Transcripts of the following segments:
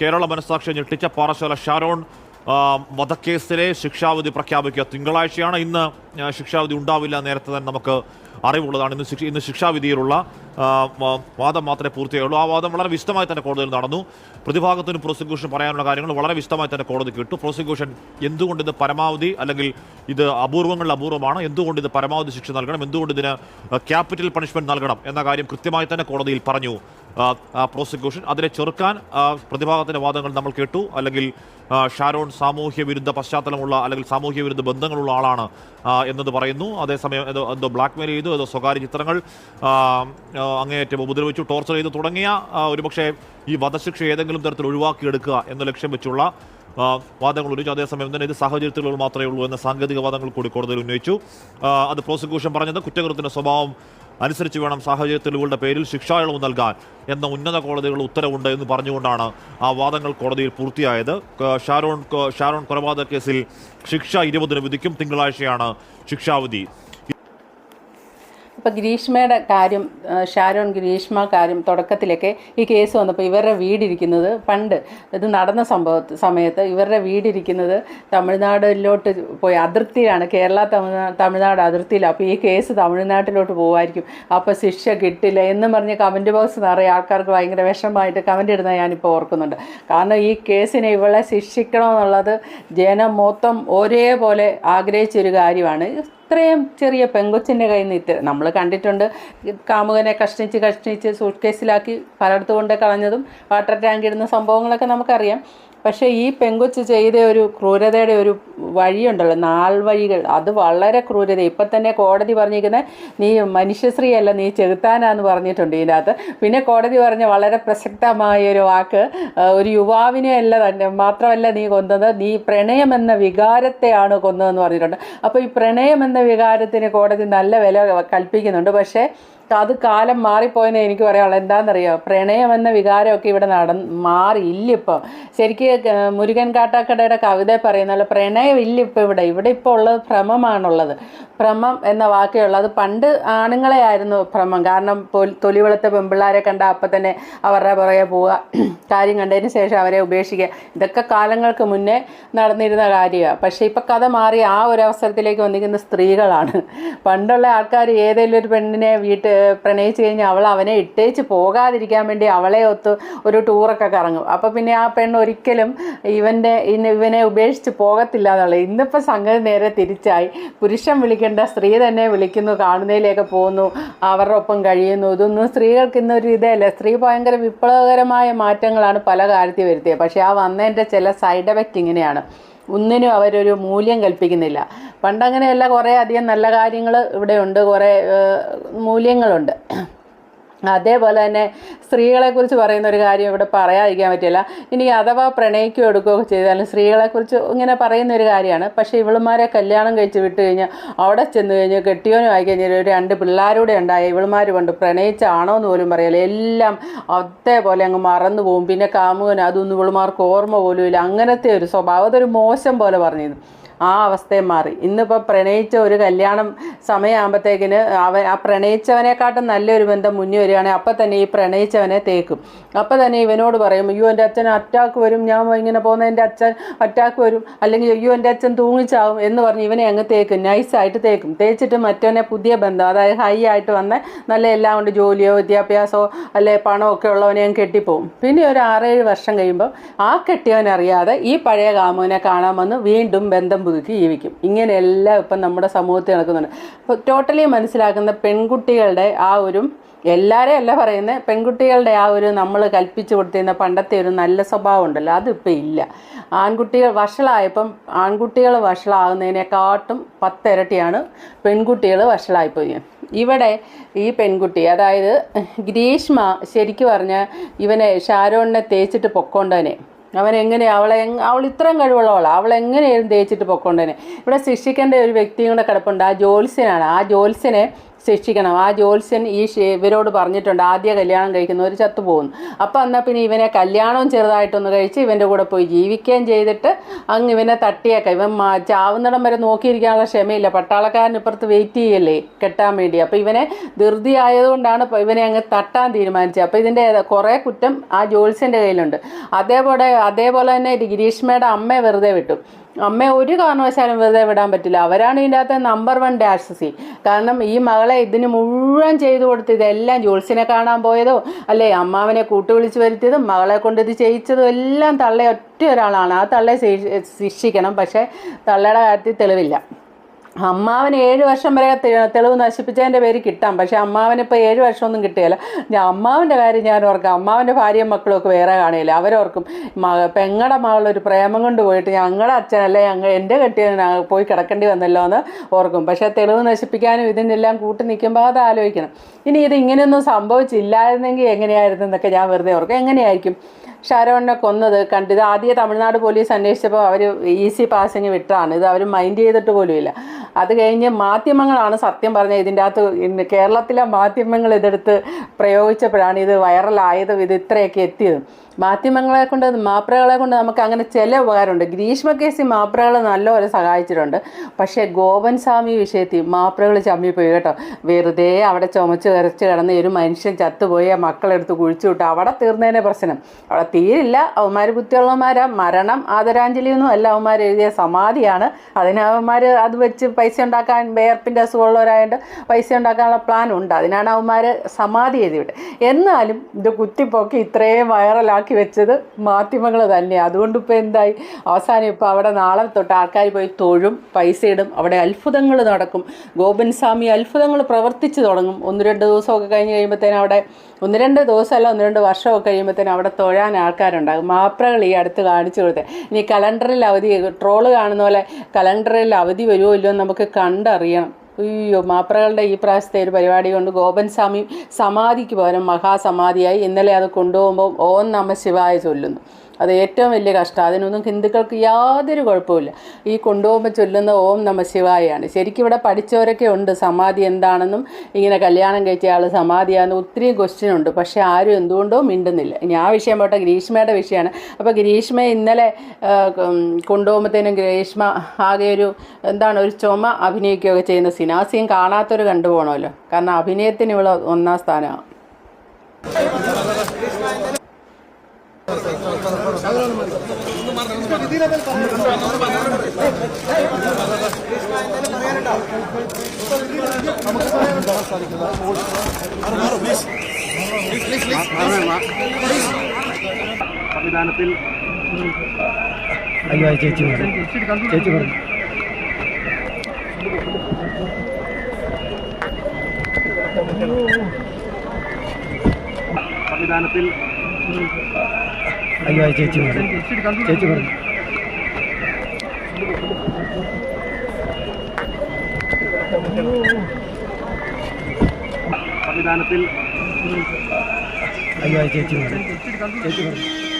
കേരള മനസാക്ഷി ഞെട്ടിച്ച പാറശാല ഷാരോൺ വധക്കേസിലെ ശിക്ഷാവിധി പ്രഖ്യാപിക്കുക. തിങ്കളാഴ്ചയാണ് ഇന്ന് ശിക്ഷാവിധി ഉണ്ടാവില്ല നേരത്തെ തന്നെ നമുക്ക് അറിവുള്ളതാണ്. ഇന്ന് ശിക്ഷ ഇന്ന് ശിക്ഷാവിധിയിലുള്ള വാദം മാത്രമേ പൂർത്തിയായുള്ളൂ. ആ വാദം വളരെ വിശദമായി തന്നെ കോടതിയിൽ നടന്നു. പ്രതിഭാഗത്തിന് പ്രോസിക്യൂഷൻ പറയാനുള്ള കാര്യങ്ങൾ വളരെ വിശദമായി തന്നെ കോടതി കേട്ടു. പ്രോസിക്യൂഷൻ എന്തുകൊണ്ട് ഇത് പരമാവധി അല്ലെങ്കിൽ ഇത് അപൂർവങ്ങളിൽ അപൂർവമാണ് എന്തുകൊണ്ട് ഇത് പരമാവധി ശിക്ഷ നൽകണം? എന്തുകൊണ്ട് ഇതിന് ക്യാപിറ്റൽ പണിഷ്മെന്റ് നൽകണം? എന്ന കാര്യം കൃത്യമായി തന്നെ കോടതിയിൽ പറഞ്ഞു. പ്രോസിക്യൂഷൻ അതിനെ ചെറുക്കാൻ പ്രതിഭാഗത്തിന്റെ വാദങ്ങൾ നമ്മൾ കേട്ടു. അല്ലെങ്കിൽ ഷാരോൺ സാമൂഹ്യ വിരുദ്ധ പശ്ചാത്തലമുള്ള അല്ലെങ്കിൽ സാമൂഹ്യ വിരുദ്ധ ബന്ധങ്ങളുള്ള ആളാണ് എന്നത് പറയുന്നു. അതേസമയം എന്തോ ബ്ലാക്ക്മെയിൽ ചെയ്തു. ഏതോ സ്വകാര്യ ചിത്രങ്ങൾ അങ്ങേയറ്റം ഉപദ്രവിച്ചു ടോർച്ചർ ചെയ്തു തുടങ്ങിയ ഒരുപക്ഷെ ഈ വധശിക്ഷ ഏതെങ്കിലും തരത്തിൽ ഒഴിവാക്കിയെടുക്കുക എന്ന ലക്ഷ്യം വെച്ചുള്ള വാദങ്ങൾ ഉന്നയിച്ചു. അതേസമയം തന്നെ ഇത് സാഹചര്യത്തിലുകൾ മാത്രമേ ഉള്ളൂ എന്ന സാങ്കേതിക വാദങ്ങൾ കൂടി കോടതിയിൽ ഉന്നയിച്ചു. അത് പ്രോസിക്യൂഷൻ പറഞ്ഞത് കുറ്റകൃത്തിന്റെ സ്വഭാവം അനുസരിച്ച് വേണം സാഹചര്യ തെളിവുകളുടെ പേരിൽ ശിക്ഷായിളവ് നൽകാൻ എന്ന ഉന്നത കോടതികളുടെ ഉത്തരവുണ്ട് എന്ന് പറഞ്ഞുകൊണ്ടാണ് ആ വാദങ്ങൾ കോടതിയിൽ പൂർത്തിയായത്. ഷാരോൺ ഷാരോൺ കൊലപാതക കേസിൽ ശിക്ഷ ഇരുപതിന് വിധിക്കും തിങ്കളാഴ്ചയാണ് ശിക്ഷാവിധി. ഇപ്പോൾ ഗ്രീഷ്മയുടെ കാര്യം ഷാരോൺ ഗ്രീഷ്മ കാര്യം തുടക്കത്തിലൊക്കെ ഈ കേസ് വന്നപ്പോൾ ഇവരുടെ വീടിരിക്കുന്നത് പണ്ട് ഇത് നടന്ന സംഭവ സമയത്ത് ഇവരുടെ വീടിരിക്കുന്നത് തമിഴ്നാടിലോട്ട് പോയി അതിർത്തിയിലാണ്. കേരള തമിഴ്നാട് തമിഴ്നാട് അതിർത്തിയിൽ അപ്പോൾ ഈ കേസ് തമിഴ്നാട്ടിലോട്ട് പോകുമായിരിക്കും അപ്പോൾ ശിക്ഷ കിട്ടില്ല എന്ന് പറഞ്ഞ് കമന്റ് ബോക്സ് നിറയെ ആൾക്കാർക്ക് ഭയങ്കര വിഷമമായിട്ട് കമന്റ് ഇടുന്നത് ഞാനിപ്പോൾ ഓർക്കുന്നുണ്ട്. കാരണം ഈ കേസിനെ ഇവളെ ശിക്ഷിക്കണമെന്നുള്ളത് ജനം മൊത്തം ഒരേപോലെ ആഗ്രഹിച്ചൊരു കാര്യമാണ്. ഇത്രയും ചെറിയ പെങ്കൊച്ചിന്റെ കയ്യിൽ നിന്ന് ഇത്ര നമ്മൾ കണ്ടിട്ടുണ്ട് കാമുകനെ കഷ്ണിച്ച് കഷ്ണിച്ച് സൂട്ട് കേസിലാക്കി പലയിടത്ത് കൊണ്ട് കളഞ്ഞതും വാട്ടർ ടാങ്ക് ഇടുന്ന സംഭവങ്ങളൊക്കെ നമുക്കറിയാം. പക്ഷേ ഈ പെങ്കൊച്ച് ചെയ്ത ഒരു ക്രൂരതയുടെ ഒരു വഴിയുണ്ടല്ലോ നാൾ വഴികൾ അത് വളരെ ക്രൂരത. ഇപ്പം തന്നെ കോടതി പറഞ്ഞിരിക്കുന്നത് നീ മനുഷ്യശ്രീ അല്ല നീ ചെകുത്താനാന്ന് പറഞ്ഞിട്ടുണ്ട് ഇതിനകത്ത്. പിന്നെ കോടതി പറഞ്ഞ വളരെ പ്രസക്തമായ ഒരു വാക്ക് ഒരു യുവാവിനെ അല്ല തന്നെ മാത്രമല്ല നീ കൊന്നത് നീ പ്രണയം എന്ന വികാരത്തെയാണ് കൊന്നതെന്ന് പറഞ്ഞിട്ടുണ്ട്. അപ്പോൾ ഈ പ്രണയം എന്ന വികാരത്തിന് കോടതി നല്ല വില കൽപ്പിക്കുന്നുണ്ട്. പക്ഷേ അത് കാലം മാറിപ്പോയെന്ന് എനിക്ക് പറയാനുള്ളത് എന്താണെന്നറിയോ? പ്രണയം എന്ന വികാരമൊക്കെ ഇവിടെ നട മാറിയില്ല ഇപ്പോൾ ശരിക്കും മുരുകൻ കാട്ടാക്കടയുടെ കവിത പറയുന്ന പോലെ പ്രണയം ഇല്ല ഇപ്പം ഇവിടെ. ഇവിടെ ഇപ്പോൾ ഉള്ളത് ഭ്രമമാണുള്ളത്. ഭ്രമം എന്ന വാക്കേ ഉള്ളൂ അത് പണ്ട് ആണുങ്ങളെ ആയിരുന്നു ഭ്രമം. കാരണം തൊലിവെളുത്ത തൊലി വെളുത്ത പെമ്പിള്ളാരെ കണ്ട അപ്പം തന്നെ അവരുടെ പുറകെ പോവുക കാര്യം കണ്ടതിന് ശേഷം അവരെ ഉപേക്ഷിക്കുക. ഇതൊക്കെ കാലങ്ങൾക്ക് മുന്നേ നടന്നിരുന്ന കാര്യമാണ്. പക്ഷേ ഇപ്പം കഥ മാറി ആ ഒരു അവസരത്തിലേക്ക് വന്നിരിക്കുന്ന സ്ത്രീകളാണ്. പണ്ടുള്ള ആൾക്കാർ ഏതെങ്കിലും ഒരു പെണ്ണിനെ വീട്ട് പ്രണയിച്ച് കഴിഞ്ഞാൽ അവൾ അവനെ ഇട്ടേച്ച് പോകാതിരിക്കാൻ വേണ്ടി അവളെ ഒത്ത് ഒരു ടൂറൊക്കെ കറങ്ങും. അപ്പോൾ പിന്നെ ആ പെണ്ണ് ഒരിക്കലും ഇവന്റെ ഇവനെ ഉപേക്ഷിച്ച് പോകത്തില്ല എന്നുള്ളത്. ഇന്നിപ്പോൾ സംഗതി നേരെ തിരിച്ചായി. പുരുഷൻ വിളിക്കേണ്ട സ്ത്രീ തന്നെ വിളിക്കുന്നു കാണുന്നതിലേക്ക് പോകുന്നു അവരുടെ ഒപ്പം കഴിയുന്നു. ഇതൊന്നും സ്ത്രീകൾക്ക് ഇന്നൊരു ഇതല്ല സ്ത്രീ ഭയങ്കര വിപ്ലവകരമായ മാറ്റങ്ങളാണ് പല കാര്യത്തിൽ വരുത്തിയത്. പക്ഷേ ആ വന്നതിന്റെ ചില സൈഡ് എഫക്റ്റ് ഇങ്ങനെയാണ്. ഒന്നിനും അവരൊരു മൂല്യം കൽപ്പിക്കുന്നില്ല. പണ്ടങ്ങനെയല്ല കുറേ അധികം നല്ല കാര്യങ്ങൾ ഇവിടെയുണ്ട് കുറേ മൂല്യങ്ങളുണ്ട്. അതേപോലെ തന്നെ സ്ത്രീകളെക്കുറിച്ച് പറയുന്ന ഒരു കാര്യം ഇവിടെ പറയാതിരിക്കാൻ പറ്റില്ല. ഇനി അഥവാ പ്രണയിക്കുകയോ എടുക്കുകയോ ചെയ്താലും സ്ത്രീകളെക്കുറിച്ച് ഇങ്ങനെ പറയുന്ന ഒരു കാര്യമാണ്. പക്ഷേ ഇവളുമാരെ കല്യാണം കഴിച്ച് വിട്ട് കഴിഞ്ഞാൽ അവിടെ ചെന്ന് കഴിഞ്ഞ് കെട്ടിയോനും ആയി കഴിഞ്ഞാൽ ഒരു രണ്ട് പിള്ളേരൂടെ ഉണ്ടായ ഇവളുമാർ കൊണ്ട് പ്രണയിച്ചാണോ എന്ന് പോലും പറയില്ല. എല്ലാം അതേപോലെ അങ്ങ് മറന്നു പോകും. പിന്നെ കാമുകൻ അതൊന്നും ഇവളുമാർക്ക് ഓർമ്മ പോലും ഇല്ല. അങ്ങനത്തെ ഒരു സ്വഭാവം. അതൊരു മോശം പോലെ പറഞ്ഞിരുന്നു. ആ അവസ്ഥയും മാറി. ഇന്നിപ്പോൾ പ്രണയിച്ച ഒരു കല്യാണം സമയമാകുമ്പോഴത്തേക്കിന് അവൻ ആ പ്രണയിച്ചവനെക്കാട്ടും നല്ലൊരു ബന്ധം മുന്നിൽ വരികയാണെങ്കിൽ അപ്പം തന്നെ ഈ പ്രണയിച്ചവനെ തേക്കും. അപ്പം തന്നെ ഇവനോട് പറയും അയ്യോ എന്റെ അച്ഛൻ അറ്റാക്ക് വരും. ഞാൻ ഇങ്ങനെ പോകുന്ന എന്റെ അച്ഛൻ അറ്റാക്ക് വരും. അല്ലെങ്കിൽ അയ്യോ എന്റെ അച്ഛൻ തൂങ്ങിച്ചാവും എന്ന് പറഞ്ഞ് ഇവനെ അങ്ങ് തേക്കും. നൈസായിട്ട് തേക്കും. തേച്ചിട്ട് മറ്റവനെ പുതിയ ബന്ധം അതായത് ഹൈ ആയിട്ട് വന്ന് നല്ല എല്ലാം കൊണ്ട് ജോലിയോ വിദ്യാഭ്യാസമോ അല്ലെ പണമോ ഒക്കെ ഉള്ളവനെ ഞാൻ കെട്ടിപ്പോവും. പിന്നെ ഒരു ആറേഴ് വർഷം കഴിയുമ്പോൾ ആ കെട്ടിയവനറിയാതെ ഈ പഴയ കാമുവിനെ കാണാൻ വന്ന് വീണ്ടും ബന്ധം പുതുക്കി ജീവിക്കും. ഇങ്ങനെയെല്ലാം ഇപ്പം നമ്മുടെ സമൂഹത്തിൽ നടക്കുന്നുണ്ട്. അപ്പോൾ ടോട്ടലി മനസ്സിലാക്കുന്ന പെൺകുട്ടികളുടെ ആ ഒരു എല്ലാവരെയും അല്ല പറയുന്നത് പെൺകുട്ടികളുടെ ആ ഒരു നമ്മൾ കൽപ്പിച്ചു കൊടുത്തിരുന്ന പണ്ടത്തെ ഒരു നല്ല സ്വഭാവം ഉണ്ടല്ലോ അതിപ്പോൾ ഇല്ല. ആൺകുട്ടികൾ വഷളായപ്പം ആൺകുട്ടികൾ വഷളാകുന്നതിനെക്കാട്ടും പത്തിരട്ടിയാണ് പെൺകുട്ടികൾ വഷളായിപ്പോയി. ഇവിടെ ഈ പെൺകുട്ടി അതായത് ഗ്രീഷ്മ ശരിക്കും പറഞ്ഞാൽ ഇവനെ ഷാരോണിനെ തേച്ചിട്ട് പൊക്കോണ്ടവനെ. അവൻ എങ്ങനെ അവളെ അവൾ ഇത്രയും കഴിവുള്ളവളാണ് അവളെങ്ങനെയായിരുന്നു തേച്ചിട്ട് പൊക്കോണ്ടേനെ. ഇവിടെ ശിക്ഷിക്കേണ്ട ഒരു വ്യക്തിയും കൂടെ കിടപ്പുണ്ട്. ആ ജോത്സ്യനാണ് ആ ജോത്സ്യനെ ശിക്ഷിക്കണം ആ ജ്യോത്സ്യൻ ഈ ഇവരോട് പറഞ്ഞിട്ടുണ്ട് ആദ്യ കല്യാണം കഴിക്കുന്നവർ ചത്തുപോകുന്നു. അപ്പം എന്നാൽ പിന്നെ ഇവനെ കല്യാണവും ചെറുതായിട്ടൊന്ന് കഴിച്ച് ഇവന്റെ കൂടെ പോയി ജീവിക്കുകയും ചെയ്തിട്ട് അങ്ങ് ഇവനെ തട്ടിയേക്കാം. ഇവൻ ചാവുന്നിടം വരെ നോക്കിയിരിക്കാനുള്ള ക്ഷമയില്ല. പട്ടാളക്കാരൻ ഇപ്പുറത്ത് വെയിറ്റ് ചെയ്യല്ലേ കെട്ടാൻ വേണ്ടി. അപ്പോൾ ഇവനെ ധൃതി ആയതുകൊണ്ടാണ് ഇവനെ അങ്ങ് തട്ടാൻ തീരുമാനിച്ചത്. അപ്പോൾ ഇതിന്റെ കുറേ കുറ്റം ആ ജ്യോത്സ്യന്റെ കയ്യിലുണ്ട്. അതേപോലെ അതേപോലെ തന്നെ ഗിരീഷ്മയുടെ അമ്മയെ വെറുതെ വിട്ടു. അമ്മയെ ഒരു കാരണവശാലും വെറുതെ വിടാൻ പറ്റില്ല. അവരാണ് ഇതിന്റെ അകത്ത് നമ്പർ വൺ ഡാഷ് സി കാരണം ഈ മകളെ ഇതിന് മുഴുവൻ ചെയ്തു കൊടുത്ത് ഇതെല്ലാം ജോൾസിനെ കാണാൻ പോയതോ അല്ലെ അമ്മാവനെ കൂട്ടുവിളിച്ച് വരുത്തിയതും മകളെ കൊണ്ട് ഇത് ചെയ്യിച്ചതും എല്ലാം തള്ളയൊറ്റ ഒരാളാണ്. ആ തള്ളയെ ശിക്ഷിക്കണം. പക്ഷേ തള്ളയുടെ കാര്യത്തിൽ തെളിവില്ല. അമ്മാവന് ഏഴ് വർഷം വരെ തെളിവ് നശിപ്പിച്ചതിന്റെ പേര് കിട്ടാം. പക്ഷേ അമ്മാവന് ഇപ്പോൾ ഏഴ് വർഷമൊന്നും കിട്ടുകയില്ല ഞാൻ അമ്മാവന്റെ കാര്യം ഞാൻ ഓർക്കാം. അമ്മാവന്റെ ഭാര്യയും മക്കളും ഒക്കെ വേറെ കാണില്ല. അവരോർക്കും പെങ്ങളുടെ മകളൊരു പ്രേമം കൊണ്ട് പോയിട്ട് ഞങ്ങളുടെ അച്ഛനല്ലേ ഞങ്ങൾ എന്റെ കെട്ടിയ പോയി കിടക്കേണ്ടി വന്നല്ലോ എന്ന് ഓർക്കും. പക്ഷേ തെളിവ് നശിപ്പിക്കാനും ഇതിനെല്ലാം കൂട്ടി നിൽക്കുമ്പോൾ അത് ആലോചിക്കണം. ഇനി ഇത് ഇങ്ങനെയൊന്നും സംഭവിച്ചില്ലായിരുന്നെങ്കിൽ എങ്ങനെയായിരുന്നു എന്നൊക്കെ ഞാൻ വെറുതെ ഓർക്കും. എങ്ങനെയായിരിക്കും? ഷാരോണിനെ കൊന്നത് കണ്ടിത് ആദ്യം തമിഴ്നാട് പോലീസ് അന്വേഷിച്ചപ്പോൾ അവർ ഈസി പാസിങ് വിട്ടാണ്. ഇത് അവർ മൈൻഡ് ചെയ്തിട്ട് പോലുമില്ല അത് കഴിഞ്ഞ് മാധ്യമങ്ങളാണ് സത്യം പറഞ്ഞ ഇതിന്റെ അകത്ത് കേരളത്തിലെ മാധ്യമങ്ങൾ ഇതെടുത്ത് പ്രയോഗിച്ചപ്പോഴാണ് ഇത് വൈറലായതും. ഇത് ഇത്രയൊക്കെ എത്തിയത്. മാധ്യമങ്ങളെ കൊണ്ട് മാപ്രകളെ കൊണ്ട് നമുക്ക് അങ്ങനെ ചില ഉപകാരമുണ്ട്. ഗ്രീഷ്മ കേസിൽ മാപ്രകൾ നല്ലപോലെ സഹായിച്ചിട്ടുണ്ട്. പക്ഷേ ഗോപൻ സ്വാമി വിഷയത്തിൽ മാപ്രകൾ ചമ്മിപ്പോയി കേട്ടോ. വെറുതെ അവിടെ ചുമച്ച് കരച്ച് കിടന്ന് ഒരു മനുഷ്യൻ ചത്തുപോയി ആ മക്കളെടുത്ത് കുഴിച്ചു വിട്ടു. അവിടെ തീർന്നതിനെ പ്രശ്നം. അവിടെ തീരില്ല. അവന്മാർ കുത്തിയുള്ളവന്മാരാ മരണം ആദരാഞ്ജലിയൊന്നും അല്ല. അവന്മാർ എഴുതിയ സമാധിയാണ്. അതിന് അവന്മാർ അത് വെച്ച് പൈസ ഉണ്ടാക്കാൻ വേർപ്പിന്റെ അസുഖമുള്ളവരായതുകൊണ്ട് പൈസ ഉണ്ടാക്കാനുള്ള പ്ലാൻ ഉണ്ട് അതിനാണ് അവന്മാർ സമാധി എഴുതിവിട്ട് എന്നാലും ഇത് കുത്തിപ്പോക്കി ഇത്രയും വൈറലാക്കി വെച്ചത് മാധ്യമങ്ങൾ തന്നെയാണ് അതുകൊണ്ട് ഇപ്പോൾ എന്തായി? അവസാനം ഇപ്പോൾ അവിടെ നാളെ തൊട്ട് ആൾക്കാർ പോയി തൊഴും പൈസ ഇടും. അവിടെ അത്ഭുതങ്ങൾ നടക്കും. ഗോപൻ സ്വാമി അത്ഭുതങ്ങൾ പ്രവർത്തിച്ചു തുടങ്ങും. ഒന്ന് രണ്ട് ദിവസമൊക്കെ കഴിഞ്ഞ് കഴിയുമ്പോഴത്തേനും അവിടെ ഒന്ന് രണ്ട് ദിവസമല്ല ഒന്ന് രണ്ട് വർഷമൊക്കെ കഴിയുമ്പോഴത്തേനും അവിടെ തൊഴാൻ ആൾക്കാരുണ്ടാകും. മാപ്രകൾ ഈ അടുത്ത് കാണിച്ചു കൊടുത്തത് ഇനി കലണ്ടറിൽ അവധി ട്രോൾ കാണുന്ന പോലെ കലണ്ടറിൽ അവധി വരുമോ ഇല്ലയോ നമുക്ക് കണ്ടറിയണം. അയ്യോ മാപ്രകളുടെ ഈ പ്രാവശ്യത്തെ ഒരു പരിപാടി കൊണ്ട് ഗോപൻ സ്വാമി സമാധിക്ക് പകരം മഹാസമാധിയായി ഇന്നലെ അത് കൊണ്ടുപോകുമ്പോൾ ഓം നമ ശിവായ ചൊല്ലുന്നു. അത് ഏറ്റവും വലിയ കഷ്ടം. അതിനൊന്നും ഹിന്ദുക്കൾക്ക് യാതൊരു കുഴപ്പമില്ല ഈ കൊണ്ടുപോകുമ്പോൾ ചൊല്ലുന്ന ഓം നമ ശിവായാണ്. ശരിക്കും ഇവിടെ പഠിച്ചവരൊക്കെ ഉണ്ട്. സമാധി എന്താണെന്നും ഇങ്ങനെ കല്യാണം കഴിച്ച ആൾ സമാധിയാണെന്ന് ഒത്തിരി ക്വസ്റ്റ്യൻ ഉണ്ട്. പക്ഷേ ആരും എന്തുകൊണ്ടോ മിണ്ടുന്നില്ല. ഇനി ആ വിഷയം പോട്ടെ. ഗ്രീഷ്മയുടെ വിഷയമാണ്. അപ്പോൾ ഗ്രീഷ്മ ഇന്നലെ കൊണ്ടുപോകുമ്പോഴത്തേനും ഗ്രീഷ്മ ആകെ ഒരു എന്താണ് ഒരു ചുമ അഭിനയിക്കുകയൊക്കെ ചെയ്യുന്ന സിനാസിയും കാണാത്തൊരു കണ്ടുപോകണമല്ലോ കാരണം അഭിനയത്തിന് ഇവിടെ ഒന്നാം സ്ഥാനമാണ്. സംവിധാനത്തിൽ അയ്യോ ചേച്ചി പറഞ്ഞു. ചേച്ചി പറഞ്ഞു. സംവിധാനത്തിൽ അയ്യോ ചേച്ചി പറഞ്ഞു ചേച്ചി പറഞ്ഞു സംവിധാനത്തിൽ അയ്യോ ചേച്ചി പറഞ്ഞു ചേച്ചി പറഞ്ഞു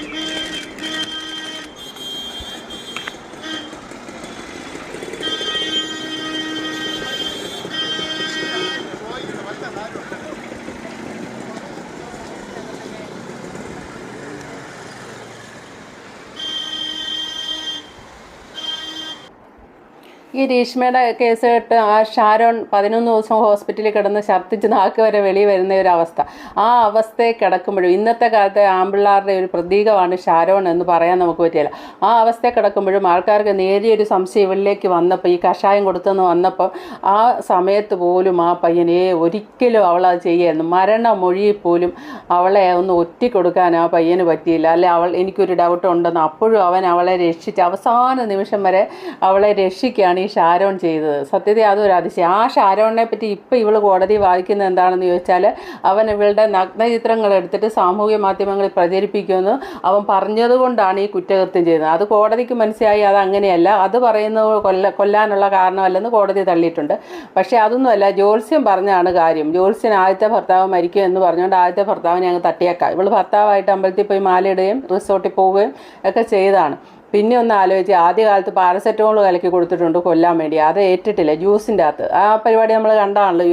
ഈ രേഷ്മയുടെ കേസ് കേട്ട് ആ ഷാരോൺ പതിനൊന്ന് ദിവസം ഹോസ്പിറ്റലിൽ കിടന്ന് ഛർദ്ദിച്ച് നാക്ക് വരെ വെളി വരുന്ന ഒരു അവസ്ഥ. ആ അവസ്ഥയെ കിടക്കുമ്പോഴും ഇന്നത്തെ കാലത്തെ ആമ്പിള്ളാരുടെ ഒരു പ്രതീകമാണ് ഷാരോൺ എന്ന് പറയാൻ നമുക്ക് പറ്റില്ല. ആ അവസ്ഥയെ കിടക്കുമ്പോഴും ആൾക്കാർക്ക് നേരിയൊരു സംശയം ഇവളിലേക്ക് വന്നപ്പോൾ ഈ കഷായം കൊടുത്തെന്ന് വന്നപ്പോൾ ആ സമയത്ത് പോലും ആ പയ്യനെ ഒരിക്കലും അവൾ അത് ചെയ്യായിരുന്നു. മരണമൊഴിയിൽ പോലും അവളെ ഒന്ന് ഒറ്റി കൊടുക്കാൻ ആ പയ്യന് പറ്റിയില്ല. അല്ലെ അവൾ എനിക്കൊരു ഡൗട്ട് ഉണ്ടെന്ന് അപ്പോഴും അവൻ അവളെ രക്ഷിച്ച് അവസാന നിമിഷം വരെ അവളെ രക്ഷിക്കുകയാണ് ഈ ഷാരോൺ ചെയ്തത്. സത്യത്തിൽ അതൊരു അതിശയം. ആ ഷാരോണിനെ പറ്റി ഇപ്പം ഇവൾ കോടതി വാദിക്കുന്നത് എന്താണെന്ന് ചോദിച്ചാൽ അവൻ ഇവളുടെ നഗ്നചിത്രങ്ങൾ എടുത്തിട്ട് സാമൂഹ്യ മാധ്യമങ്ങളിൽ പ്രചരിപ്പിക്കുമെന്ന് അവൻ പറഞ്ഞതുകൊണ്ടാണ് ഈ കുറ്റകൃത്യം ചെയ്യുന്നത് അത് കോടതിക്ക് മനസ്സിലായി അത് അങ്ങനെയല്ല. അത് പറയുന്നത് കൊല്ല കൊല്ലാനുള്ള കാരണമല്ലെന്ന് കോടതി തള്ളിയിട്ടുണ്ട്. പക്ഷേ അതൊന്നുമല്ല ജോത്സ്യം പറഞ്ഞാണ് കാര്യം. ജോത്സ്യൻ ആദ്യത്തെ ഭർത്താവ് മരിക്കും എന്ന് പറഞ്ഞുകൊണ്ട് ആദ്യത്തെ ഭർത്താവിനെ അങ്ങ് തട്ടിയേക്കാം. ഇവൾ ഭർത്താവായിട്ട് അമ്പലത്തിൽ പോയി മാലയിടുകയും റിസോർട്ടിൽ പോവുകയും ഒക്കെ ചെയ്തതാണ്. പിന്നെ ഒന്ന് ആലോചിച്ച് ആദ്യകാലത്ത് പാരസെറ്റമോൾ കലക്കി കൊടുത്തിട്ടുണ്ട് കൊല്ലാൻ വേണ്ടി. അത് ഏറ്റിട്ടില്ല ജ്യൂസിന്റെ അകത്ത്. ആ പരിപാടി നമ്മൾ കണ്ടാണല്ലോ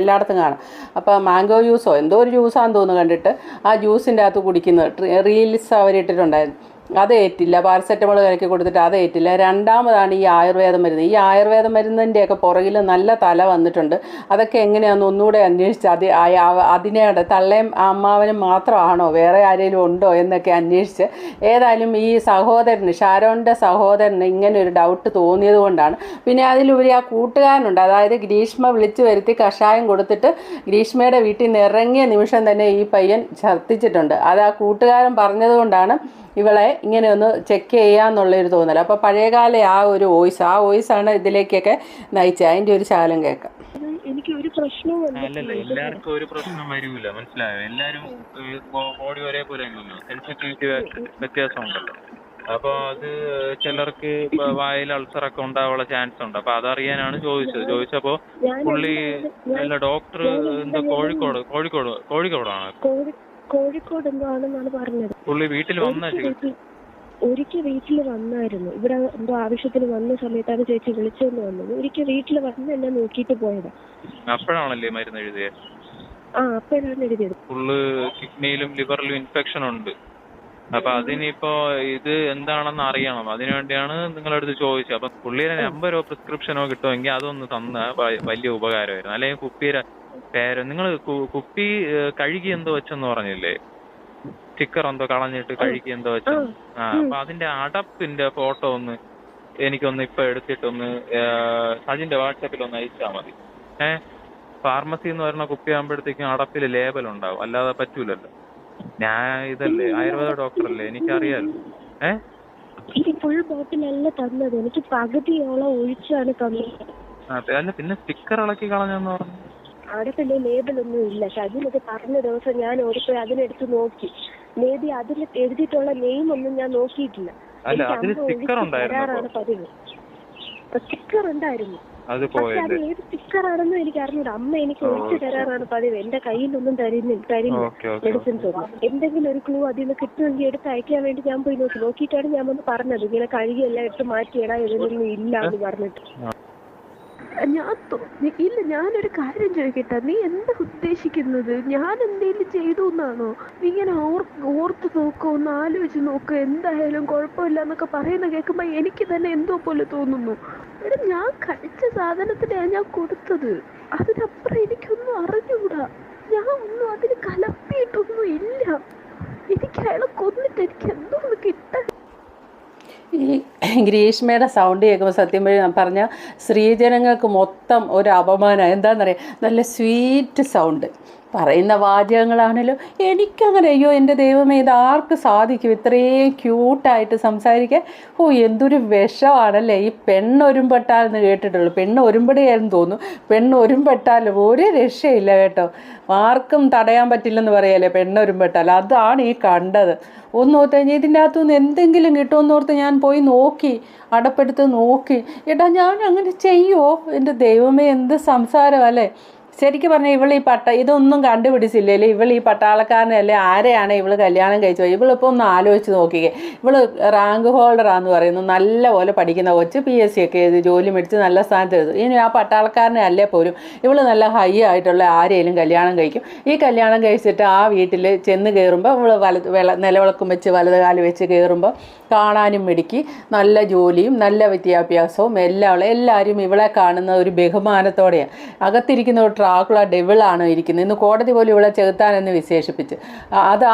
എല്ലായിടത്തും കാണാം. അപ്പോൾ മാംഗോ ജ്യൂസോ എന്തോ ഒരു ജ്യൂസാന്ന് തോന്നുന്നു കണ്ടിട്ട് ആ ജ്യൂസിന്റെ അകത്ത് കുടിക്കുന്നത് റീൽസ് അവരിട്ടിട്ടുണ്ടായിരുന്നു അത് ഏറ്റില്ല. പാരസെറ്റമോൾ കലക്കി കൊടുത്തിട്ട് അത് ഏറ്റില്ല. രണ്ടാമതാണ് ഈ ആയുർവേദ മരുന്ന് ഈ ആയുർവേദ മരുന്നിന്റെയൊക്കെ പുറകിൽ നല്ല തല വന്നിട്ടുണ്ട്. അതൊക്കെ എങ്ങനെയാണെന്ന് ഒന്നുകൂടെ അന്വേഷിച്ച് അത് അതിനെ തള്ളയും അമ്മാവനും മാത്രമാണോ? വേറെ ആരെങ്കിലും ഉണ്ടോ എന്നൊക്കെ അന്വേഷിച്ച് ഏതായാലും ഈ സഹോദരന് ഷാരോണിന്റെ സഹോദരന് ഇങ്ങനെ ഒരു ഡൗട്ട് തോന്നിയത് കൊണ്ടാണ്. പിന്നെ അതിലുപരി ആ കൂട്ടുകാരനുണ്ട്. അതായത് ഗ്രീഷ്മ വിളിച്ചു വരുത്തി കഷായം കൊടുത്തിട്ട് ഗ്രീഷ്മയുടെ വീട്ടിൽ നിന്ന് ഇറങ്ങിയ നിമിഷം തന്നെ ഈ പയ്യൻ ഛർദ്ദിച്ചിട്ടുണ്ട്. അത് ആ കൂട്ടുകാരൻ പറഞ്ഞത് കൊണ്ടാണ് ഇവളെ ഇങ്ങനെ ഒന്ന് ചെക്ക് ചെയ്യാന്നുള്ളൊരു തോന്നൽ അപ്പോൾ പഴയകാല ആ ഒരു വോയിസ് ആ വോയിസ് ആണ് ഇതിലേക്കൊക്കെ നയിച്ചത് അതിന്റെ ഒരു ശാലം കേൾക്കാം. എനിക്ക് ഒരു പ്രശ്നവും അല്ലല്ല എല്ലാവർക്കും ഒരു പ്രശ്നം വരൂല. മനസ്സിലായോ? എല്ലാരും ബോഡി ഒരേപോലെ സെൻസിറ്റിവിറ്റി വ്യത്യാസം ഉണ്ടല്ലോ അപ്പൊ അത് ചിലർക്ക് വായിൽ അൾസർ ഒക്കെ ഉണ്ടാവാനുള്ള ചാൻസ് ഉണ്ട്. അപ്പൊ അതറിയാനാണ് ചോദിച്ചത്. ചോദിച്ചപ്പോ പുള്ളി അല്ല ഡോക്ടർ എന്താ കോഴിക്കോട് കോഴിക്കോട് കോഴിക്കോടാണ്? കോഴി കോഴിക്കോട് എന്തോ ആണെന്നാണ് പറഞ്ഞത്. പുള്ളി വീട്ടിൽ വന്ന ഒരിക്കൽ വീട്ടിൽ വന്നായിരുന്നു. ഇവിടെ എന്തോ ആവശ്യത്തിന് വന്ന സമയത്താണ് ചേച്ചി വിളിച്ചെന്ന് വന്നത് ഒരിക്കൽ വീട്ടിൽ വന്ന് എന്നെ നോക്കിയിട്ട് പോയതാ. അപ്പോഴാണല്ലേ മരുന്ന് എഴുതിയത് ആ അപ്പോഴാണ് എഴുതിയത്. ഫുള്ള് കിഡ്നിയിലും ലിവറിലും ഇൻഫെക്ഷൻ ഉണ്ട്. അപ്പൊ അതിനിപ്പോ ഇത് എന്താണെന്ന് അറിയണം. അതിനുവേണ്ടിയാണ് നിങ്ങളടുത്ത് ചോദിച്ചത്. അപ്പൊ പുള്ളിയുടെ നമ്പരോ പ്രിസ്ക്രിപ്ഷനോ കിട്ടുമെങ്കിൽ അതൊന്ന് തന്ന വലിയ ഉപകാരമായിരുന്നു. അല്ലെങ്കിൽ കുപ്പിയുടെ പേര്. നിങ്ങൾ കുപ്പി കഴുകി എന്തോ വെച്ചെന്ന് പറഞ്ഞില്ലേ? സ്റ്റിക്കർ എന്തോ കളഞ്ഞിട്ട് കഴുകി എന്തോ വെച്ചു ആ അപ്പൊ അതിന്റെ അടപ്പിന്റെ ഫോട്ടോ ഒന്ന് എനിക്കൊന്ന് ഇപ്പൊ എടുത്തിട്ടൊന്ന് സജിന്റെ വാട്സാപ്പിൽ ഒന്ന് അയച്ചാൽ മതി. ഏഹ് ഫാർമസി എന്ന് പറയുന്ന കുപ്പിയാകുമ്പോഴത്തേക്കും അടപ്പിൽ ലേബൽ ഉണ്ടാവും. അല്ലാതെ പറ്റൂലല്ലോ. ഞാൻ ഇതല്ലേ ആയുർവേദ ഡോക്ടറല്ലേ എനിക്കറിയാലോ. ഏ? എനിക്ക് ഫുൾ ബോട്ടിലല്ല തന്നത്. എനിക്ക് പകുതിയോളം ഒഴിച്ചാണ് തന്നത്. അതെ അല്ല പിന്നെ സ്റ്റിക്കർ ഇളക്കി കളഞ്ഞെന്ന് പറഞ്ഞു. അവിടെ പിന്നെ ലേബലൊന്നും ഇല്ല. ഷജിനത് പറഞ്ഞ ദിവസം ഞാൻ ഓടിപ്പോയി അതിനെടുത്ത് നോക്കി. മേബി അതിൽ എഴുതിയിട്ടുള്ള നെയിം ഒന്നും ഞാൻ നോക്കിയിട്ടില്ല. തരാറാണ് പതിവ്. സ്റ്റിക്കർ ഉണ്ടായിരുന്നു. അത് പക്ഷെ അത് ഏത് സ്റ്റിക്കർ ആണെന്ന് എനിക്ക് അറിഞ്ഞൂട. അമ്മ എനിക്ക് ഒഴിച്ചു തരാറാണ് പതിവ്. എന്റെ കയ്യിലൊന്നും തരുന്നില്ല തരില്ല ഓക്കെ മെഡിസിൻസ് ഒന്നും എന്തെങ്കിലും ഒരു ക്ലൂ അതിൽ നിന്ന് കിട്ടുമെങ്കിൽ എടുത്ത് അയക്കാൻ വേണ്ടി ഞാൻ പോയി നോക്കി. നോക്കിയിട്ടാണ് ഞാൻ വന്ന് പറഞ്ഞത്. ഇങ്ങനെ കഴുകി എല്ലാം എടുത്ത് മാറ്റിയടാ ഇതിലൊന്നും ഇല്ല എന്ന് പറഞ്ഞിട്ട് ഞാൻ ഇല്ല ഞാനൊരു കാര്യം ചോദിക്കട്ടെ. നീ എന്താ ഉദ്ദേശിക്കുന്നത്? ഞാൻ എന്തെങ്കിലും ചെയ്തു എന്നാണോ നീ ഇങ്ങനെ ഓർ ഓർത്ത് നോക്കോ ഒന്ന് ആലോചിച്ച് നോക്കുക എന്തായാലും കുഴപ്പമില്ല എന്നൊക്കെ പറയുന്ന കേൾക്കുമ്പോൾ എനിക്ക് തന്നെ എന്തോ പോലെ തോന്നുന്നു. എടാ ഞാൻ കഴിച്ച സാധനത്തിനാണ് ഞാൻ കൊടുത്തത്. അതിനപ്പുറം എനിക്കൊന്നും അറിഞ്ഞുകൂടാ ഞാൻ ഒന്നും അതിന് കലപ്പിയിട്ടൊന്നും ഇല്ല. എനിക്ക് അയാളെ കൊന്നിട്ട് എനിക്ക് എന്തോ ഒന്ന് കിട്ടാൻ ഈ ഗ്രീഷ്മയുടെ സൗണ്ട് കേൾക്കുമ്പോൾ സത്യം പറഞ്ഞാൽ സ്ത്രീജനങ്ങൾക്ക് മൊത്തം ഒരു അപമാനം. എന്താണെന്നറിയാം നല്ല സ്വീറ്റ് സൗണ്ട് പറയുന്ന വാചകങ്ങളാണല്ലോ. എനിക്കങ്ങനെ അയ്യോ എന്റെ ദൈവമേ ഇത് ആർക്ക് സാധിക്കും? ഇത്രയും ക്യൂട്ടായിട്ട് സംസാരിക്കാൻ. ഓ എന്തൊരു വിഷമാണല്ലേ. ഈ പെണ്ണ് ഒരുമ്പെട്ടാൽ എന്ന് കേട്ടിട്ടുള്ളൂ. പെണ്ണ് ഒരുമ്പടിയായിരുന്നു തോന്നുന്നു. പെണ്ണ് ഒരുമ്പെട്ടാൽ ഒരു രക്ഷയില്ല കേട്ടോ. ആർക്കും തടയാൻ പറ്റില്ലെന്ന് പറയല്ലേ പെണ്ണ് ഒരുമ്പെട്ടാൽ. അതാണ് ഈ കണ്ടത്. ഒന്ന് ഓർത്ത് കഴിഞ്ഞാൽ ഇതിന്റെ അകത്തുനിന്ന് എന്തെങ്കിലും കിട്ടുമെന്ന് ഓർത്ത് ഞാൻ പോയി നോക്കി അടപ്പെടുത്ത് നോക്കി. എടാ ഞാൻ അങ്ങനെ ചെയ്യുമോ എന്റെ ദൈവമേ എന്ത് സംസാരമല്ലേ ശരിക്കും പറഞ്ഞാൽ ഇവൾ ഈ പട്ട ഇതൊന്നും കണ്ടുപിടിച്ചില്ലല്ലേ ഇവൾ ഈ പട്ടാളക്കാരനല്ലേ? ആരെയാണ് ഇവൾ കല്യാണം കഴിച്ചത്? ഇവളിപ്പോൾ ഒന്ന് ആലോചിച്ച് നോക്കിക്കേ. ഇവൾ റാങ്ക് ഹോൾഡറാന്ന് പറയുന്നു. നല്ല പോലെ പഠിക്കുന്ന കൊച്ച് പി എസ് സി ഒക്കെ എഴുതി ജോലി മേടിച്ച് നല്ല സ്ഥാനത്ത് എഴുതും. ഇനി ആ പട്ടാളക്കാരനെ അല്ലേ പോലും? ഇവൾ നല്ല ഹൈ ആയിട്ടുള്ള ആരെയും കല്യാണം കഴിക്കും. ഈ കല്യാണം കഴിച്ചിട്ട് ആ വീട്ടിൽ ചെന്ന് കയറുമ്പോൾ ഇവൾ വല വെള നിലവിളക്കും വെച്ച് വലത് കാൽ വെച്ച് കയറുമ്പോൾ കാണാനും മിടുക്കി നല്ല ജോലിയും നല്ല വിദ്യാഭ്യാസവും എല്ലാം എല്ലാവരും ഇവളെ കാണുന്ന ഒരു ബഹുമാനത്തോടെയാണ് അകത്തിരിക്കുന്ന ഒരു ട്രാക്കുള ഡെവിളാണ് ഇരിക്കുന്നത്? ഇന്ന് കോടതി പോലും ഇവിടെ ചെകുത്താനെന്ന് വിശേഷിപ്പിച്ച്.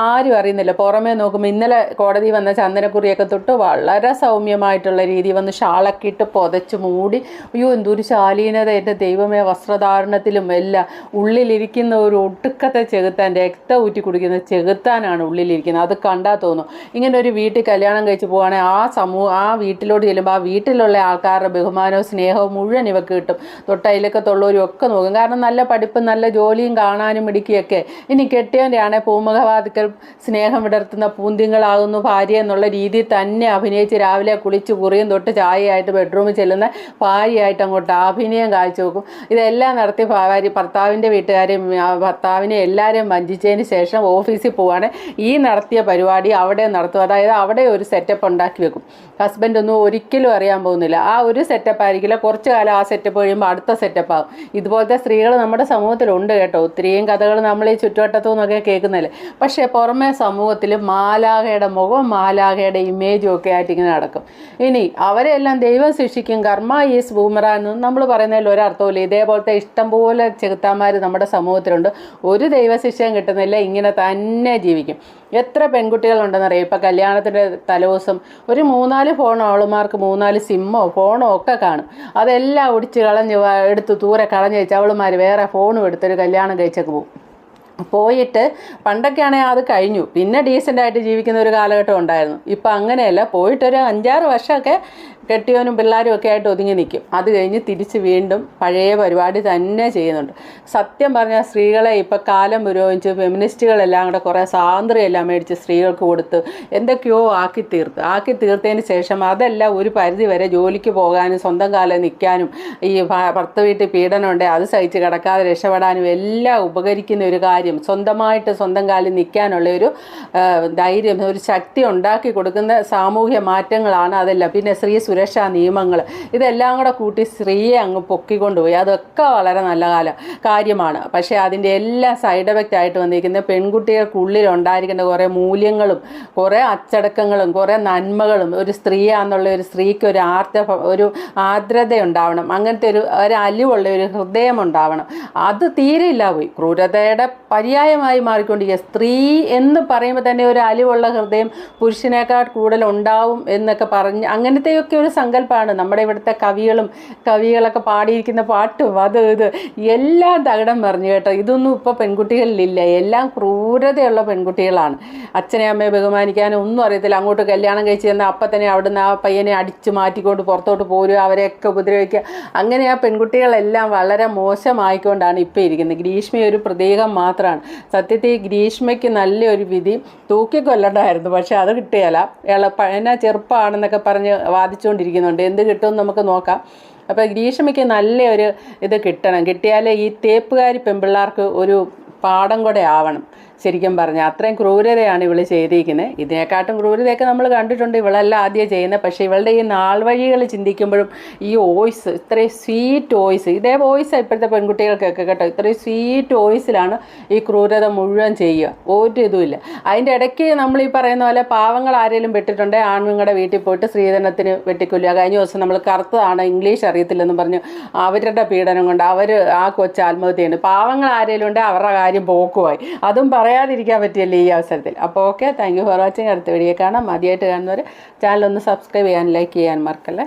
ആരും അറിയുന്നില്ല. പുറമേ നോക്കുമ്പോൾ ഇന്നലെ കോടതി വന്ന ചന്ദനക്കുറിയൊക്കെ തൊട്ട് വളരെ സൗമ്യമായിട്ടുള്ള രീതി വന്ന് ഷാളൊക്കെ ഇട്ട് പുതച്ച് മൂടി അയ്യോ എന്തൊരു ശാലീനത എന്റെ ദൈവമേ വസ്ത്രധാരണത്തിലും എല്ലാം ഉള്ളിലിരിക്കുന്ന ഒരു ഒട്ടുക്കത്തെ ചെകുത്താൻ രക്തം ഊറ്റി കുടിക്കുന്ന ചെകുത്താനാണ് ഉള്ളിലിരിക്കുന്നത്. അത് കണ്ടാൽ തോന്നും. ഇങ്ങനെ ഒരു വീട്ടിൽ കല്യാണം കഴിച്ച് പോവുകയാണെങ്കിൽ ആ സമൂഹം ആ വീട്ടിലോട്ട് ചെല്ലുമ്പോൾ ആ വീട്ടിലുള്ള ആൾക്കാരുടെ ബഹുമാനവും സ്നേഹവും മുഴുവൻ ഇവക്ക് കിട്ടും. തൊട്ടയിലൊക്കെ തൊട്ടയിലൊക്കത്തുള്ളവരും ഒക്കെ നോക്കും. കാരണം നല്ല നല്ല പഠിപ്പും നല്ല ജോലിയും കാണാനും മിടിക്കുകയൊക്കെ ഇനി കെട്ടിയവന്റെ ആണെ പൂമുഖവാതിക്കൽ സ്നേഹം വിടർത്തുന്ന പൂന്തിങ്ങളാകുന്നു ഭാര്യ എന്നുള്ള രീതിയിൽ തന്നെ അഭിനയിച്ച് രാവിലെ കുളിച്ച് കുറിയും തൊട്ട് ചായയായിട്ട് ബെഡ്റൂമിൽ ചെല്ലുന്ന ഭാര്യയായിട്ട് അങ്ങോട്ട് അഭിനയം കാഴ്ച വെക്കും. ഇതെല്ലാം നടത്തി ഭാര്യ ഭർത്താവിന്റെ വീട്ടുകാരെയും ഭർത്താവിനെ എല്ലാവരെയും വഞ്ചിച്ചതിന് ശേഷം ഓഫീസിൽ പോവാണ്. ഈ നടത്തിയ പരിപാടി അവിടെ നടത്തും. അതായത് അവിടെ ഒരു സെറ്റപ്പ് ഉണ്ടാക്കി വെക്കും. ഹസ്ബൻഡ് ഒന്നും ഒരിക്കലും അറിയാൻ പോകുന്നില്ല. ആ ഒരു സെറ്റപ്പ് ആയിരിക്കില്ല. കുറച്ച് കാലം ആ സെറ്റപ്പ് കഴിയുമ്പോൾ അടുത്ത സെറ്റപ്പ് ആകും ഇതുപോലത്തെ സ്ത്രീകൾ നമ്മുടെ സമൂഹത്തിലുണ്ട് കേട്ടോ. ഒത്തിരിയും കഥകൾ നമ്മൾ ഈ ചുറ്റുവട്ടത്തു നിന്നൊക്കെ കേൾക്കുന്നില്ലേ പക്ഷേ പുറമേ സമൂഹത്തിൽ മാലാഖയുടെ മുഖം മാലാഖയുടെ ഇമേജും ഒക്കെ ആയിട്ട് ഇങ്ങനെ നടക്കും. ഇനി അവരെല്ലാം ദൈവം ശിക്ഷിക്കും കർമ്മ ഈസ് ബൂമറ എന്ന് നമ്മൾ പറയുന്നതിൽ ഒരർത്ഥമില്ല ഇതേപോലത്തെ ഇഷ്ടംപോലെ ചെകുത്താന്മാർ നമ്മുടെ സമൂഹത്തിലുണ്ട്. ഒരു ദൈവശിക്ഷയും കിട്ടുന്നില്ല ഇങ്ങനെ തന്നെ ജീവിക്കും. എത്ര പെൺകുട്ടികളുണ്ടെന്നറിയാം? ഇപ്പം കല്യാണത്തിന്റെ തലേദിവസം ഒരു മൂന്നാൽ ഫോൺ അവളുമാർക്ക് മൂന്നാൽ സിമ്മോ ഫോണോ ഒക്കെ കാണും. അതെല്ലാം ഒടിച്ച് കളഞ്ഞ് എടുത്ത് ദൂരെ കളഞ്ഞ് വെച്ച് അവളുമാർ വേറെ ഫോണും എടുത്തൊരു കല്യാണം കഴിച്ചൊക്കെ പോകും പോയിട്ട് പണ്ടൊക്കെ ആണെങ്കിൽ അത് കഴിഞ്ഞു. പിന്നെ ഡീസന്റായിട്ട് ജീവിക്കുന്ന ഒരു കാലഘട്ടം ഉണ്ടായിരുന്നു. ഇപ്പം അങ്ങനെയല്ല. പോയിട്ടൊരു അഞ്ചാറ് വർഷമൊക്കെ കെട്ടിയവനും പിള്ളേരും ഒക്കെ ആയിട്ട് ഒതുങ്ങി നിൽക്കും. അത് കഴിഞ്ഞ് തിരിച്ച് വീണ്ടും പഴയ പരിപാടി തന്നെ ചെയ്യുന്നുണ്ട്. സത്യം പറഞ്ഞാൽ സ്ത്രീകളെ ഇപ്പം കാലം പുരോഗമിച്ച് ഫെമിനിസ്റ്റുകളെല്ലാം കൂടെ കുറേ സ്വാതന്ത്ര്യമെല്ലാം മേടിച്ച് സ്ത്രീകൾക്ക് കൊടുത്ത് എന്തൊക്കെയോ ആക്കി തീർത്ത്. ആക്കി തീർത്തതിന് ശേഷം അതെല്ലാം ഒരു പരിധി വരെ ജോലിക്ക് പോകാനും സ്വന്തം കാലം നിൽക്കാനും ഈ ഭർത്ത വീട്ടിൽ പീഡനം ഉണ്ടെങ്കിൽ അത് സഹിച്ച് കിടക്കാതെ രക്ഷപ്പെടാനും എല്ലാം ഉപകരിക്കുന്ന ഒരു കാര്യം സ്വന്തമായിട്ട് സ്വന്തം കാലിൽ നിൽക്കാനുള്ള ഒരു ധൈര്യം ഒരു ശക്തി ഉണ്ടാക്കി കൊടുക്കുന്ന സാമൂഹ്യ മാറ്റങ്ങളാണ് അതെല്ലാം. പിന്നെ സ്ത്രീ സുരക്ഷാ നിയമങ്ങൾ ഇതെല്ലാം കൂടെ കൂട്ടി സ്ത്രീയെ അങ്ങ് പൊക്കിക്കൊണ്ടുപോയി. അതൊക്കെ വളരെ നല്ല കാല കാര്യമാണ്. പക്ഷേ അതിന്റെ എല്ലാ സൈഡ് എഫക്റ്റ് ആയിട്ട് വന്നിരിക്കുന്ന പെൺകുട്ടികൾക്കുള്ളിൽ ഉണ്ടായിരിക്കുന്ന കുറേ മൂല്യങ്ങളും കുറേ അച്ചടക്കങ്ങളും കുറേ നന്മകളും ഒരു സ്ത്രീയാന്നുള്ള ഒരു സ്ത്രീക്ക് ഒരു ആർത്ത ഒരു ആർദ്രത ഉണ്ടാവണം അങ്ങനത്തെ ഒരു ഒരു അലിവുള്ള ഒരു ഹൃദയം ഉണ്ടാവണം അത് തീരെ ഇല്ല പോയി. ക്രൂരതയുടെ പര്യായമായി മാറിക്കൊണ്ടിരിക്കുക. സ്ത്രീ എന്ന് പറയുമ്പോൾ തന്നെ ഒരു അലിവുള്ള ഹൃദയം പുരുഷനേക്കാൾ കൂടുതൽ ഉണ്ടാവും എന്നൊക്കെ പറഞ്ഞ് അങ്ങനത്തെയൊക്കെ ഒരു സങ്കല്പമാണ് നമ്മുടെ ഇവിടുത്തെ കവികളും കവികളൊക്കെ പാടിയിരിക്കുന്ന പാട്ടും അത് ഇത് എല്ലാം തകിടം പറഞ്ഞു കേട്ടോ. ഇതൊന്നും ഇപ്പോൾ പെൺകുട്ടികളിലില്ല. എല്ലാം ക്രൂരതയുള്ള പെൺകുട്ടികളാണ്. അച്ഛനെ അമ്മയെ ബഹുമാനിക്കാനും ഒന്നും അറിയത്തില്ല. അങ്ങോട്ട് കല്യാണം കഴിച്ച് ചെന്നാൽ അപ്പം തന്നെ അവിടുന്ന് ആ പയ്യനെ അടിച്ചു മാറ്റിക്കൊണ്ട് പുറത്തോട്ട് പോരുക അവരെയൊക്കെ ഉപദ്രവിക്കുക. അങ്ങനെ ആ പെൺകുട്ടികളെല്ലാം വളരെ മോശമായിക്കൊണ്ടാണ് ഇപ്പോൾ ഇരിക്കുന്നത്. ഗ്രീഷ്മ ഒരു പ്രതീകം മാത്രമാണ് സത്യത്തിൽ ഗ്രീഷ്മയ്ക്ക് നല്ലൊരു വിധി തൂക്കിക്കൊല്ലണ്ടായിരുന്നു. പക്ഷേ അത് കിട്ടിയല്ല. എളപ്പ എന്നാ ചെറുപ്പമാണെന്നൊക്കെ പറഞ്ഞ് വാദിച്ചുകൊണ്ടിരിക്കുന്നുണ്ട് എന്ത് കിട്ടുമെന്ന് നമുക്ക് നോക്കാം. അപ്പോൾ ഗ്രീഷ്മയ്ക്ക് നല്ല ഒരു ഇത് കിട്ടണം. കിട്ടിയാലേ ഈ തേപ്പുകാരി പെൺപിള്ളേർക്ക് ഒരു പാഠം കൂടെ ആവണം. ശരിക്കും പറഞ്ഞാൽ അത്രയും ക്രൂരതയാണ് ഇവൾ ചെയ്തിരിക്കുന്നത് ഇതിനെക്കാട്ടും ക്രൂരതയൊക്കെ നമ്മൾ കണ്ടിട്ടുണ്ട്. ഇവളല്ല ആദ്യം ചെയ്യുന്നത് പക്ഷേ ഇവളുടെ ഈ നാൾ വഴികൾ ചിന്തിക്കുമ്പോഴും ഈ വോയിസ് ഇത്രയും സ്വീറ്റ് വോയിസ് ഇതേ വോയിസ് ഇപ്പോഴത്തെ പെൺകുട്ടികൾക്കൊക്കെ കേട്ടോ. ഇത്രയും സ്വീറ്റ് വോയിസിലാണ് ഈ ക്രൂരത മുഴുവൻ ചെയ്യുക. ഒരു ഇതുമില്ല. അതിന്റെ ഇടയ്ക്ക് നമ്മൾ ഈ പറയുന്ന പോലെ പാവങ്ങൾ ആരെങ്കിലും വെട്ടിട്ടുണ്ടെങ്കിൽ ആണുങ്ങളുടെ വീട്ടിൽ പോയിട്ട് സ്ത്രീധനത്തിന് വെട്ടിക്കൊല്ലുക. കഴിഞ്ഞ ദിവസം നമ്മൾ കറുത്തതാണ് ഇംഗ്ലീഷ് അറിയത്തില്ലെന്ന് പറഞ്ഞു. അവരുടെ പീഡനം കൊണ്ട് അവർ ആ കൊച്ചു ആത്മഹത്യയുണ്ട്. പാവങ്ങൾ ആരെങ്കിലും ഉണ്ടെങ്കിൽ അവരുടെ കാര്യം പോക്കുമായി അതും പറയാതിരിക്കാൻ പറ്റിയല്ലേ ഈ അവസരത്തിൽ. അപ്പോൾ okay thank you for watching അടുത്ത വീഡിയോ കാണാം. ആദ്യമായിട്ട് കാണുന്നവർ ചാനൽ ഒന്ന് സബ്സ്ക്രൈബ് ചെയ്യാൻ ലൈക്ക് ചെയ്യാൻ മറക്കല്ലേ.